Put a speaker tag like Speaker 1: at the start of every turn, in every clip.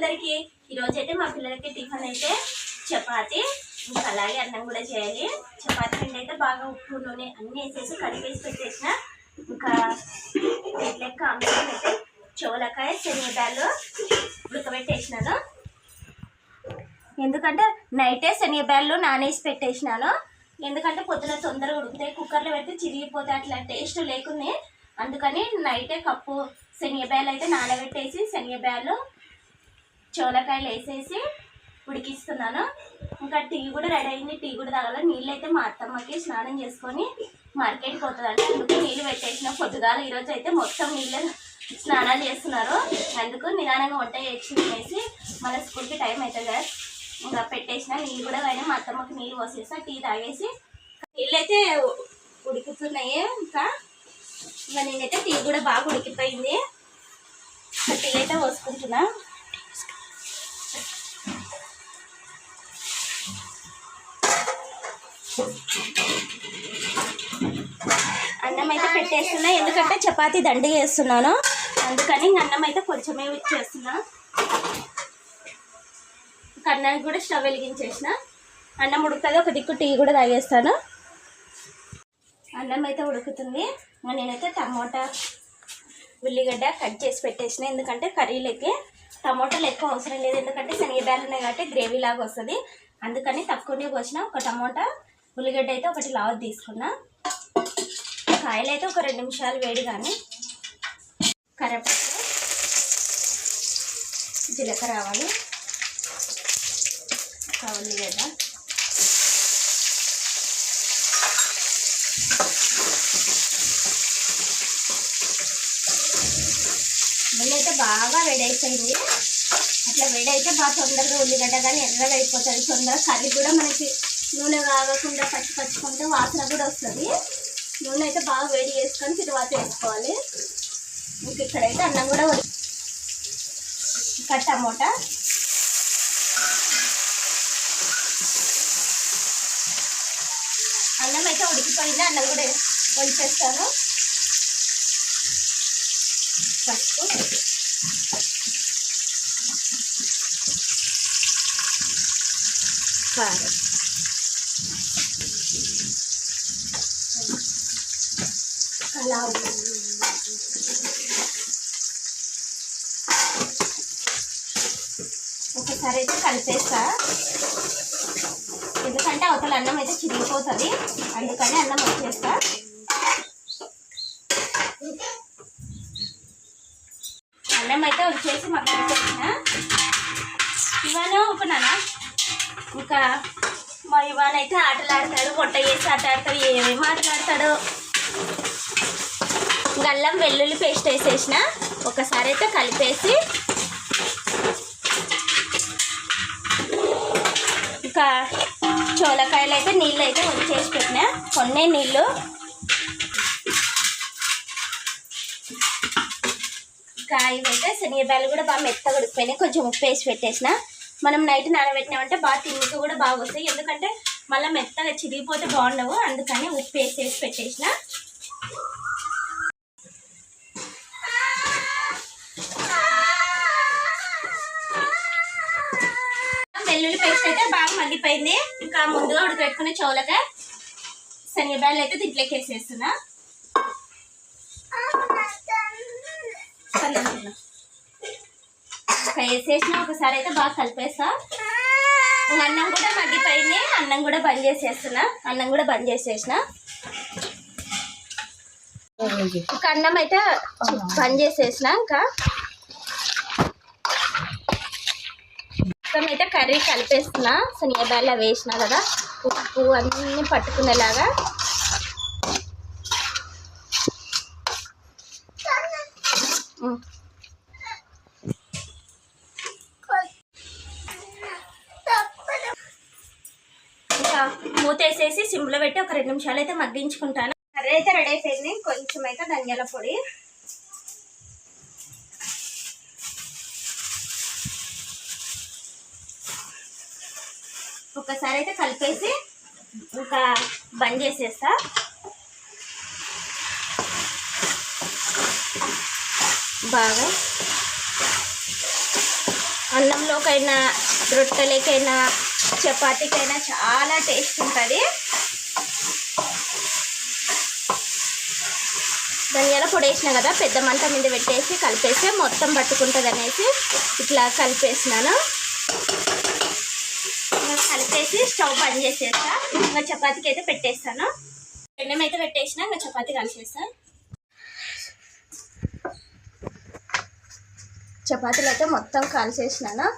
Speaker 1: అందరికీ ఈరోజు అయితే మా పిల్లలకి టిఫిన్ అయితే చపాతి ఇంకా అలాగే అన్నం కూడా చేయాలి. చపాతి పిండి అయితే బాగా ఉప్పు నూనె అన్నీ వేసేసి కడిపేసి పెట్టేసిన. ఇంకా లెక్క అమ్మ అయితే చోలకాయ శనగదాలు ఉడకబెట్టేసినాను. ఎందుకంటే నైటే శనగబ్యాళ్ళు నానేసి పెట్టేసినాను. ఎందుకంటే పొద్దున తొందరగా ఉడుకుతాయి కుక్కర్లో పెడితే చిరిగిపోతే అట్లా టేస్ట్ లేకుంది అందుకని నైటే కప్పు శనగబ్యాళ్ళు అయితే నానబెట్టేసి శనిగబ్యాలు చోలకాయలు వేసేసి ఉడికిస్తున్నాను. ఇంకా టీ కూడా రెడీ అయింది. టీ కూడా తాగాలి. నీళ్ళు అయితే మా అత్తమ్మకి స్నానం చేసుకొని మార్కెట్కి పోతుందండి అందుకు నీళ్ళు పెట్టేసిన. పొద్దుగాల ఈరోజు అయితే మొత్తం నీళ్ళు స్నానాలు చేస్తున్నారు. అందుకు నిదానంగా వంట చేసి మన స్కూల్కి టైం అవుతుంది కదా. ఇంకా పెట్టేసిన నీళ్ళు కూడా అయినా మా అత్తమ్మకి నీళ్ళు పోసేసా టీ తాగేసి నీళ్ళు అయితే ఉడుకుతున్నాయి. ఇంకా ఇంకా నేనైతే టీ కూడా బాగా ఉడికిపోయింది. టీ అయితే పోసుకుంటున్నా. అన్నం అయితే పెట్టేస్తున్నా. ఎందుకంటే చపాతీ దండి చేస్తున్నాను. అందుకని అన్నం అయితే కొంచెమే ఇచ్చేస్తున్నా అన్నానికి కూడా స్టవ్ వెలిగించేసిన. అన్నం ఉడుకుతుంది. ఒక దిక్కు టీ కూడా తాగేస్తాను. అన్నం అయితే ఉడుకుతుంది నేనైతే టమోటా ఉల్లిగడ్డ కట్ చేసి పెట్టేసిన. ఎందుకంటే కర్రీలకి టమోటాలు ఎక్కువ అవసరం లేదు. ఎందుకంటే శనగదాలు ఉన్నాయి కాబట్టి గ్రేవీ లాగా వస్తుంది. అందుకని తక్కువనే పోసిన ఒక టమోటా ఉల్లిగడ్డ అయితే ఒకటి లావు తీసుకున్నా. కాయలు అయితే ఒక రెండు నిమిషాలు వేడి కానీ కరేపాకు జీలకర్ర ఆవాలు ఒక ఉల్లిగడ్డ. ఉల్లి అయితే బాగా వేడైపోయింది. అట్లా వేడైతే బాగా తొందరగా ఉల్లిగడ్డ కానీ ఎర్రగా అయిపోతుంది. తొందరగా కర్రీ కూడా మనకి నూనె కాగకుండా పచ్చి పచ్చుకుంటే వాసన కూడా వస్తుంది. నూనె అయితే బాగా వేడి చేసుకొని తర్వాత వేసుకోవాలి. ఇంక ఇక్కడైతే అన్నం కూడా కట్ టమోటా అన్నం అయితే ఉడికిపోయింది. అన్నం కూడా వంచేస్తాను. పసుపు. కారం. Love ఒకసారి అయితే కలిపేస్తా. ఎందుకంటే అవతల అన్నం అయితే చిరిగిపోతుంది. అందుకని అన్నం వచ్చేస్తా. అన్నం అయితే వచ్చేసి మాకు వచ్చేసిన ఇవాళ ఒకనా ఇంకా మా ఇవాళ అయితే ఆటలు ఆడతాడు వంట చేసి ఆట ఆడతాడు ఏమేమి ఆటలు గల్లం వెల్లుల్లి పేస్ట్ వేసేసిన. ఒకసారి అయితే కలిపేసి ఇంకా చోలకాయలు అయితే నీళ్ళు అయితే వచ్చేసి పెట్టిన. కొన్నే నీళ్ళు. ఇంకా అయితే శనగబాలు కూడా బాగా మెత్తగా ఉడికిపోయినాయి. కొంచెం ఉప్పు వేసి పెట్టేసిన. మనం నైట్ నానబెట్టినామంటే బాగా తిన్నుకు కూడా బాగా వస్తాయి. ఎందుకంటే మళ్ళీ మెత్తగా చిరిగిపోతే బాగుండవు. అందుకని ఉప్పు వేసేసి పెట్టేసిన. వెల్లుల్లి పేస్ట్ అయితే బాగా మగ్గిపోయింది. ఇంకా ముందుగా ఉడకబెట్టుకునే చోలకాయ శనగబాయలు అయితే దీంట్లోకి వేసేస్తున్నా వేసేసిన ఒకసారి అయితే బాగా కలిపేస్తా. అన్నం కూడా మగ్గిపోయింది. అన్నం కూడా బంద్ చేసేస్తున్నా. అన్నం కూడా బంద్ చేసేసిన. ఇంకా అన్నం అయితే బంద్ చేసేసిన ఇంకా. మొత్తం అయితే కర్రీ కలిపేస్తున్నా శనగబాయలు వేసిన కదా. ఉప్పు అన్నీ పట్టుకునేలాగా. మూతేసేసి ఇంకా మూత వేసేసి సిమ్లో పెట్టి ఒక రెండు నిమిషాలు అయితే మగ్గించుకుంటాను. అదైతే అయితే రెడీ అయిపోయింది. కొంచెం అయితే ధనియాల పొడి. ఒకసారి అయితే కలిపేసి ఇంకా బంద్ చేసేస్తా. బాగా. అన్నంలోకైనా రొట్టెలకైనా చపాతీకైనా చాలా టేస్ట్ ఉంటుంది. ధనియాల పొడి వేసినా కదా పెద్ద మంట మీద పెట్టేసి కలిపేసి మొత్తం పట్టుకుంటుంది అనేసి ఇట్లా కలిపేసినాను. కలిపేసి స్టవ్ బంద్ చేసేస్తా. ఇంకా చపాతీకి అయితే పెట్టేస్తాను. పెండం అయితే పెట్టేసిన ఇంకా చపాతీ కలిసేస్తా చపాతీలు అయితే మొత్తం కాల్చేసినాను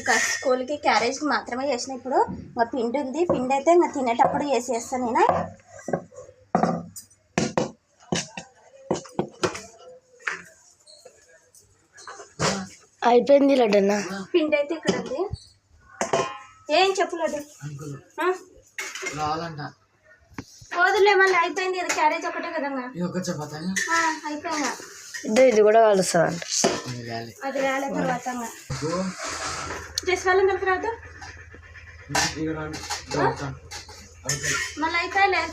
Speaker 1: ఇంకా స్కూల్కి క్యారేజ్కి మాత్రమే చేసిన ఇప్పుడు. ఇంకా పిండి ఉంది. పిండి అయితే ఇంకా తినేటప్పుడు వేసేస్తాను నేను.
Speaker 2: అయిపోయింది లడ్డన్న.
Speaker 1: పిండి అయితే ఇక్కడ ఉంది ఏం చెప్పు లడ్డు. వదిలే మళ్ళీ అయిపోయింది. ఇది క్యారేజ్ ఒకటే కదమ్మా
Speaker 3: ఇది
Speaker 1: అయిపోయిందా.
Speaker 2: ఇద్దరు కూడా
Speaker 3: అది వేలే
Speaker 1: తర్వాత తర్వాత మళ్ళీ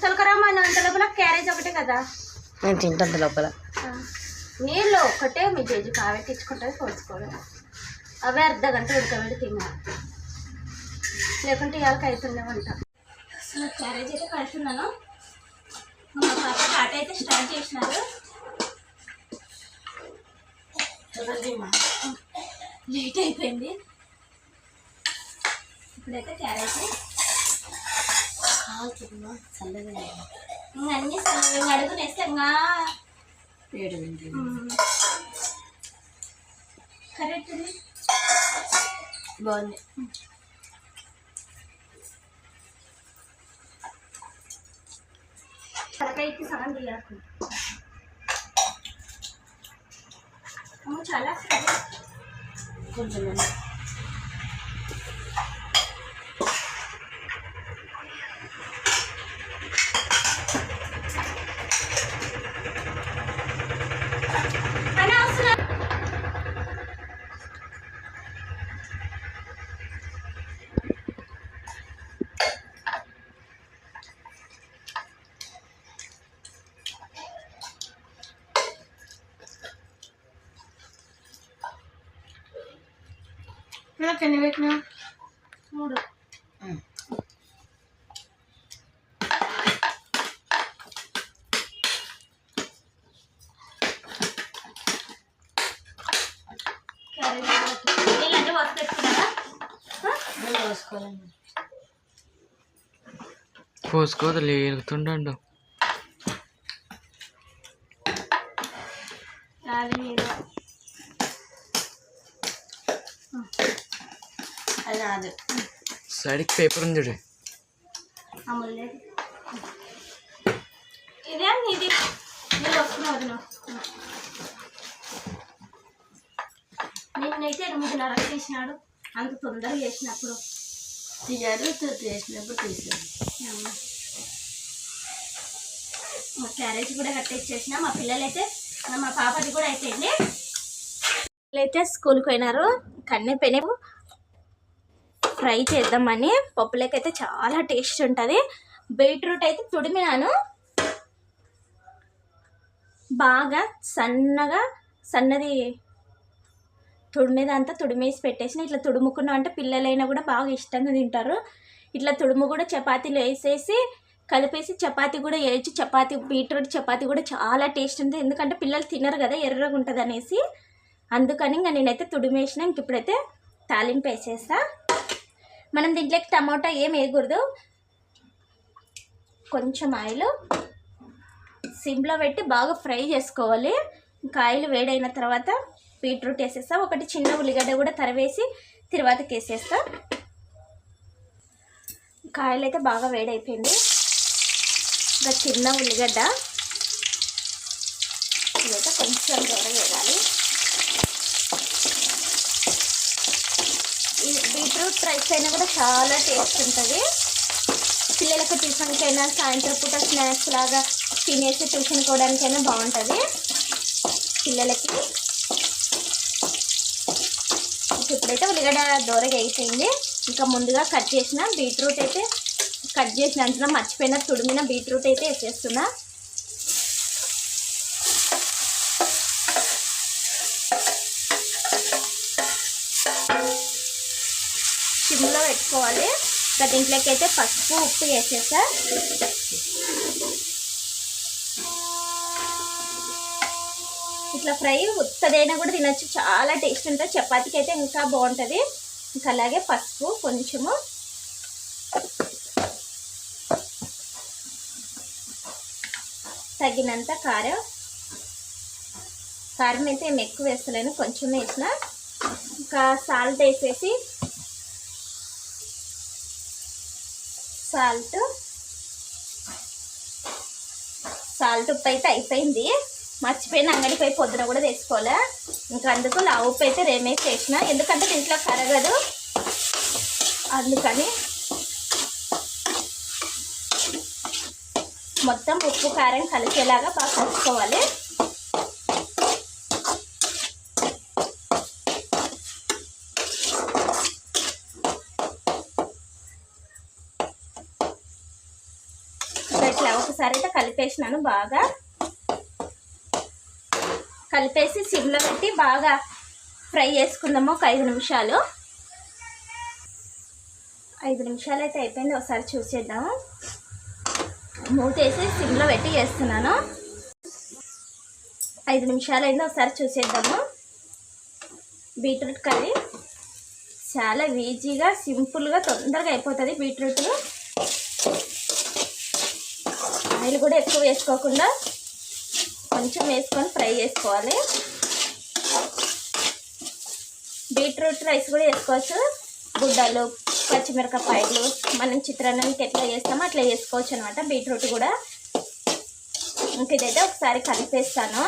Speaker 1: తొలకరామా అంత లోపల క్యారేజ్ ఒకటే కదా.
Speaker 2: నేను తింటాను లోపల.
Speaker 1: నీళ్ళు ఒక్కటే మీ జేజు కావెట్టించుకుంటుంది పోసుకోవడం అవే అర్ధ గంట ఉడకబెట్టి తిన్నా లేకుంటే ఇవాళకి అవుతుండే వంట. అసలు క్యారేజ్ అయితే కడుతున్నాను మా పాప పాట అయితే స్టార్ట్ చేసినారు. లేట్ అయిపోయింది. ఇప్పుడైతే క్యారేజ్. ఇంకా అన్ని సన్నగా అడుగునేస్తే ఇంకా కరెక్ట్
Speaker 2: బాగుంది.
Speaker 1: తలకాయకి సగం తీయాలి చాలా
Speaker 2: కొంచెం
Speaker 1: అని అవసరం
Speaker 2: ఎన్ని పెట్టినా
Speaker 1: మూడు.
Speaker 3: పోసుకోదు లేగుతుండండు
Speaker 1: అది మీరు
Speaker 2: అది నాది
Speaker 3: సైడ్కి పేపర్ ఉంది చూడు.
Speaker 1: అమూల్య ఇదే ఇది నిన్నైతే చేసినాడు అంత తొందరగా చేసినప్పుడు
Speaker 2: తీయాలి చేసినప్పుడు తీసాను
Speaker 1: మా క్యారేజ్ కూడా కట్టించేసిన మా పిల్లలైతే మా పాపది కూడా అయిపోయింది పిల్లలైతే స్కూల్కి పోయినారు. కన్నే పెనపు ఫ్రై చేద్దామని పప్పులకైతే చాలా టేస్ట్ ఉంటుంది. బీట్రూట్ అయితే తుడిమినాను. బాగా సన్నగా సన్నది తుడిమేదంతా తుడిమేసి పెట్టేసిన ఇట్లా తుడుముకున్నా అంటే పిల్లలైనా కూడా బాగా ఇష్టంగా తింటారు. ఇట్లా తుడుము కూడా చపాతీలు వేసేసి కలిపేసి చపాతీ కూడా వేయచ్చు. చపాతీ బీట్రూట్ చపాతీ కూడా చాలా టేస్ట్ ఉంటుంది. ఎందుకంటే పిల్లలు తినరు కదా ఎర్రగా ఉంటుంది అనేసి అందుకని ఇంకా నేనైతే తుడిమేసిన ఇంక ఇప్పుడైతే తాలింపు వేసేస్తా. మనం దీంట్లోకి టమాటా ఏం వేయకూడదు. కొంచెం ఆయిల్ సిమ్లో పెట్టి బాగా ఫ్రై చేసుకోవాలి. ఇంకా ఆయిల్ వేడైన తర్వాత బీట్రూట్ వేసేస్తా. ఒకటి చిన్న ఉల్లిగడ్డ కూడా తరవేసి తర్వాతకి వేసేస్తా కాయలు అయితే బాగా వేడైపోయింది. ఇంకా చిన్న ఉల్లిగడ్డ. ఇదైతే కొంచెం దూరం వేయాలి. బీట్రూట్ అయినా కూడా చాలా టేస్ట్ ఉంటుంది. పిల్లలకు ట్యూషన్కైనా సాయంత్రం పూట స్నాక్స్ లాగా తినేసి ట్యూషన్ కోవడానికైనా బాగుంటుంది. పిల్లలకి ఇప్పుడైతే ఉల్లిగడ్డ దూరగా అయిపోయింది. ఇంకా ముందుగా కట్ చేసిన బీట్రూట్ అయితే కట్ చేసిన అంటున్నా మర్చిపోయిన తుడిమిన బీట్రూట్ అయితే వేసేస్తున్నా. వేసుకోవాలి. ఇంకా దీంట్లోకి అయితే పసుపు ఉప్పు వేసేసా. ఇట్లా ఫ్రై ఉత్తదైనా కూడా తినచ్చు. చాలా టేస్ట్ ఉంటుంది. చపాతీకి అయితే ఇంకా బాగుంటుంది. ఇంకా అలాగే పసుపు కొంచెము. తగినంత కారం. కారం అయితే ఏమి ఎక్కువ వేస్తలేను. కొంచెం వేసిన. ఇంకా సాల్ట్ వేసేసి సాల్ట్. సాల్ట్ ఉప్పు అయితే అయిపోయింది. మర్చిపోయిన అంగడికి పోయి పొద్దున కూడా తెచ్చుకోలే ఇంకా అందుకు లా ఉప్పు అయితే రేమేసి చేసిన. ఎందుకంటే దీంట్లో కరగదు. అందుకని మొత్తం ఉప్పు కారం కలిసేలాగా బాగా కలుపుకోవాలి. ఒకసారి అయితే కలిపేసినాను బాగా. కలిపేసి సిమ్లో పెట్టి బాగా ఫ్రై చేసుకుందాము ఒక ఐదు నిమిషాలు. ఐదు నిమిషాలు అయితే అయిపోయింది ఒకసారి చూసేద్దాము. మూతేసి సిమ్లో పెట్టి చేస్తున్నాను. ఐదు నిమిషాలు అయింది ఒకసారి చూసేద్దాము. Beetroot curry. చాలా ఈజీగా సింపుల్గా తొందరగా అయిపోతుంది బీట్రూట్ ఆయిల్ కూడా ఎక్కువ వేసుకోకుండా కొంచెం వేసుకొని ఫ్రై చేసుకోవాలి. బీట్రూట్ రైస్ కూడా వేసుకోవచ్చు. గుడ్డలు పచ్చిమిరపకాయలు మనం చిత్రాన్నానికి ఎట్లా చేస్తామో అట్లా వేసుకోవచ్చు అనమాట బీట్రూట్ కూడా ఇంక ఇదైతే ఒకసారి కలిపేస్తాను.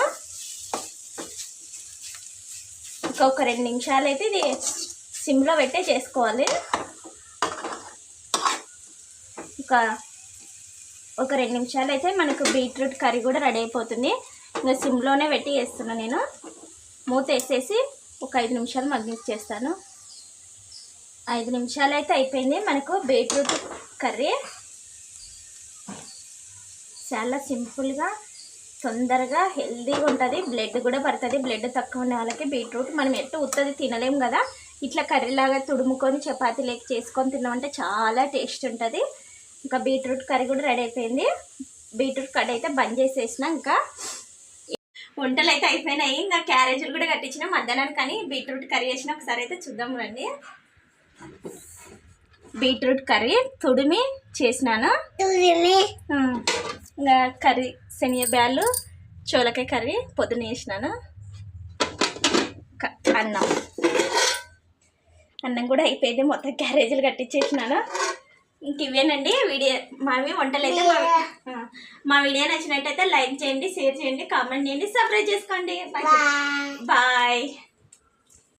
Speaker 1: ఇంకొక రెండు నిమిషాలు అయితే ఇది సిమ్లో పెట్టే చేసుకోవాలి. ఇంకా ఒక రెండు నిమిషాలు అయితే మనకు బీట్రూట్ కర్రీ కూడా రెడీ అయిపోతుంది. ఇంకా సిమ్లోనే పెట్టి వేస్తున్నాను నేను. మూత వేసేసి ఒక ఐదు నిమిషాలు మగ్గించేస్తాను ఐదు నిమిషాలు అయితే అయిపోయింది మనకు బీట్రూట్ కర్రీ. చాలా సింపుల్గా తొందరగా హెల్దీగా ఉంటుంది. బ్లడ్ కూడా పడుతుంది. బ్లడ్ తక్కువ ఉన్న వాళ్ళకి బీట్రూట్ మనం ఎట్టు ఉత్తది తినలేం కదా. ఇట్లా కర్రీలాగా తుడుముకొని చపాతీ లేక చేసుకొని తిన్నామంటే చాలా టేస్ట్ ఉంటుంది. ఇంకా బీట్రూట్ కర్రీ కూడా రెడీ అయిపోయింది. బీట్రూట్ కర్రీ అయితే బంద్ చేసేసిన ఇంకా. వంటలు అయితే అయిపోయినాయి. ఇంకా క్యారేజీలు కూడా కట్టించిన మధ్యాహ్నానికి కానీ బీట్రూట్ కర్రీ చేసిన ఒకసారి అయితే చూద్దాం రండి. బీట్రూట్ కర్రీ తుడిమి చేసినాను. ఇంకా కర్రీ శనగ బ్యాళ్ళు చోలకాయ కర్రీ పొద్దున వేసినాను అన్నం. అన్నం కూడా అయిపోయింది. మొత్తం క్యారేజీలు కట్టించేసినాను. ఇంక ఇవేనండి. వీడియో మావి వంటలు అయితే మా వీడియో నచ్చినట్టయితే లైక్ చేయండి షేర్ చేయండి కామెంట్ చేయండి సబ్స్క్రైబ్ చేసుకోండి. బాయ్